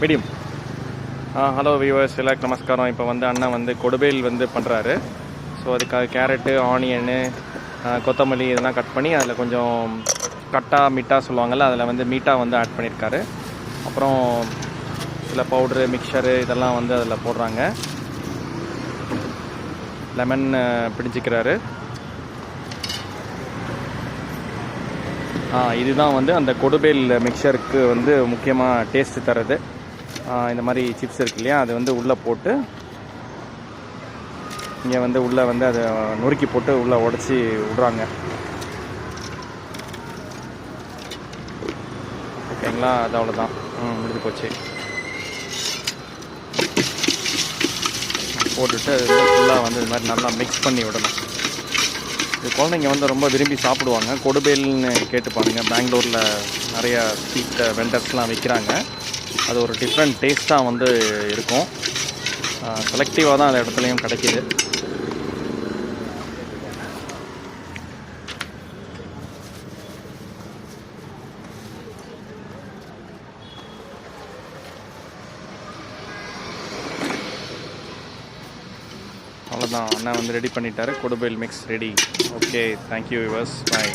Medium. Hello viewers எல்லாருக்கும் நமஸ்காரம். இப்போ வந்து அண்ணன் வந்து கொடுபேல் வந்து பண்ணுறாரு ஸோ அதுக்காக கேரட்டு ஆனியனு கொத்தமல்லி இதெல்லாம் கட் பண்ணி அதில் கொஞ்சம் கட்டா மிட்டா சொல்லுவாங்கள்ல அதில் வந்து மீட்டா வந்து ஆட் பண்ணியிருக்காரு அப்புறம் சில பவுட்ரு மிக்சரு இதெல்லாம் வந்து அதில் போடுறாங்க. லெமன் பிடிச்சிக்கிறாரு. ஆ, இதுதான் வந்து அந்த கொடுபேல் மிக்சருக்கு வந்து முக்கியமாக டேஸ்ட்டு தருது இந்த மாதிரி சிப்ஸ் இருக்கு இல்லையா அது வந்து உள்ளே போட்டு இங்கே வந்து உள்ளே வந்து அதை நொறுக்கி போட்டு உள்ளே உடச்சி விட்றாங்க. ஓகேங்களா? அது அவ்வளோதான் ம் முடிஞ்சு போச்சு. போட்டுட்டு அது ஃபுல்லாக வந்து இது மாதிரி நல்லா மிக்ஸ் பண்ணி விடணும். இது குழந்தைங்க வந்து ரொம்ப விரும்பி சாப்பிடுவாங்க. கொடுபேல்னு கேட்டுப்பாருங்க பெங்களூரில் நிறையா ஸ்வீட் வெண்டர்ஸ்லாம் விற்கிறாங்க அது ஒரு டிஃப்ரெண்ட் டேஸ்ட்டாக வந்து இருக்கும். செலக்டிவாக தான் அந்த இடத்துலையும் கிடைக்கிது. அவ்வளோதான் அண்ணா வந்து ரெடி பண்ணிட்டாரு. கொடுபேல் mix ready okay thank you viewers bye